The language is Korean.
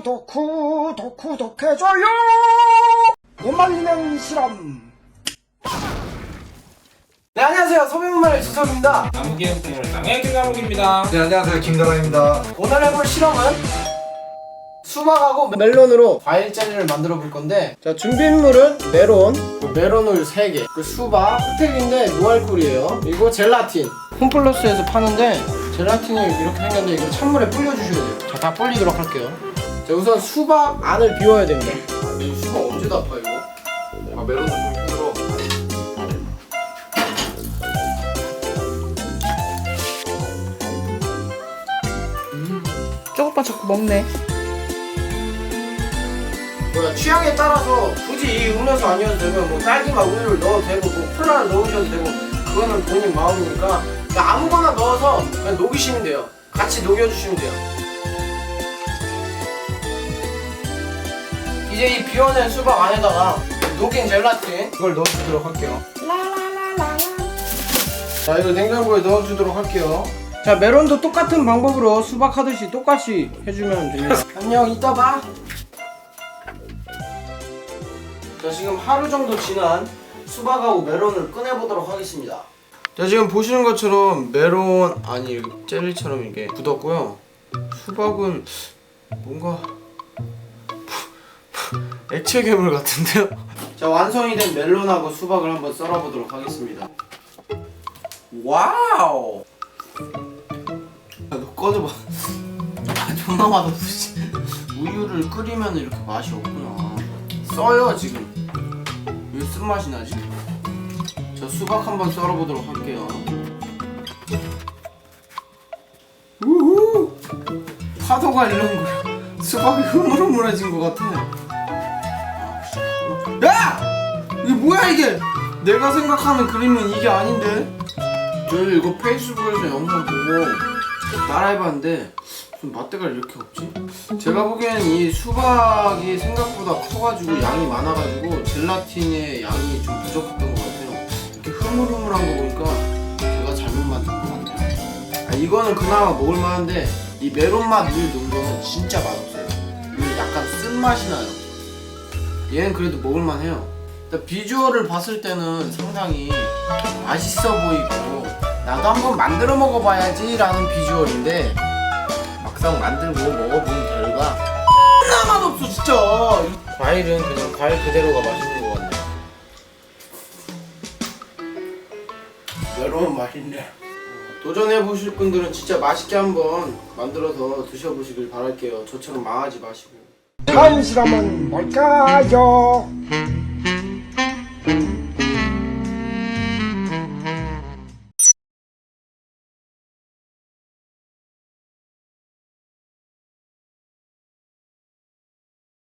구독 구독 구독해줘요! 못 말리는 실험! 네 안녕하세요. 소비문화의 주섭입니다. 나무기의 풍물상의 김나무기입니다. 네, 안녕하세요. 김다라입니다. 오늘 해볼 실험은 수박하고 멜론으로 과일 젤리를 만들어 볼 건데 자 준비물은 메론. 그 메론을 3개. 그 수박 스텍인데 무알콜이에요. 그리고 젤라틴. 홈플러스에서 파는데 젤라틴이 이렇게 생겼는데 이거 찬물에 불려주셔야 돼요. 자 다 불리도록 할게요 자 우선 수박 안을 비워야 됩니다 이 수박 언제 다 파 이거? 아, 메론도 좀 힘들어. 저것봐 자꾸 먹네. 뭐야 취향에 따라서 굳이 이 음료수 아니어도 되고 뭐 딸기맛 우유를 넣어도 되고 뭐 콜라를 넣으셔도 되고 그거는 본인 마음이니까 그냥 아무거나 넣어서 그냥 녹이시면 돼요 같이 녹여주시면 돼요 이 비워낸 수박 안에다가 녹인 젤라틴 이걸 넣어주도록 할게요. 자 이걸 냉장고에 넣어주도록 할게요. 자 메론도 똑같은 방법으로 수박 하듯이 똑같이 해주면 됩니다. 안녕 이따 봐. 자 지금 하루 정도 지난 수박하고 메론을 꺼내보도록 하겠습니다. 자 지금 보시는 것처럼 메론 아니 젤리처럼 이게 굳었고요. 수박은 뭔가 액체 괴물 같은데요? 자 완성이 된 멜론하고 수박을 한번 썰어보도록 하겠습니다. 와우! 야, 너 꺼져봐. 아 존나 진짜. 우유를 끓이면 이렇게 맛이 없구나. 써요 지금. 왜 쓴맛이 나지? 저 수박 한번 썰어보도록 할게요. 우후! 파도가 이런 거야 수박이 흐물흐물해진 것 같아 야! 이게 뭐야 이게 내가 생각하는 그림은 이게 아닌데 저 이거 페이스북에서 영상 보고 따라해봤는데 좀 맛대가 이렇게 없지? 제가 보기에는 이 수박이 생각보다 커가지고 양이 많아가지고 젤라틴의 양이 좀 부족했던 것 같아요. 이렇게 흐물흐물한 거 보니까 제가 잘못 만든 것 같아요. 아, 이거는 그나마 먹을만한데 이 메론맛 우유 넣은 거는 진짜 맛없어요. 약간 쓴맛이 나요. 얘는 그래도 먹을만해요. 일단 비주얼을 봤을 때는 상당히 맛있어 보이고 나도 한번 만들어 먹어봐야지 라는 비주얼인데 막상 만들고 먹어본 결과 존나 맛없어 진짜. 과일은 그냥 과일 그대로가 맛있는 것 같네. 메론 맛있네 도전해 보실 분들은 진짜 맛있게 한번 만들어서 드셔보시길 바랄게요. 저처럼 망하지 마시고 한시라면 뭘까요?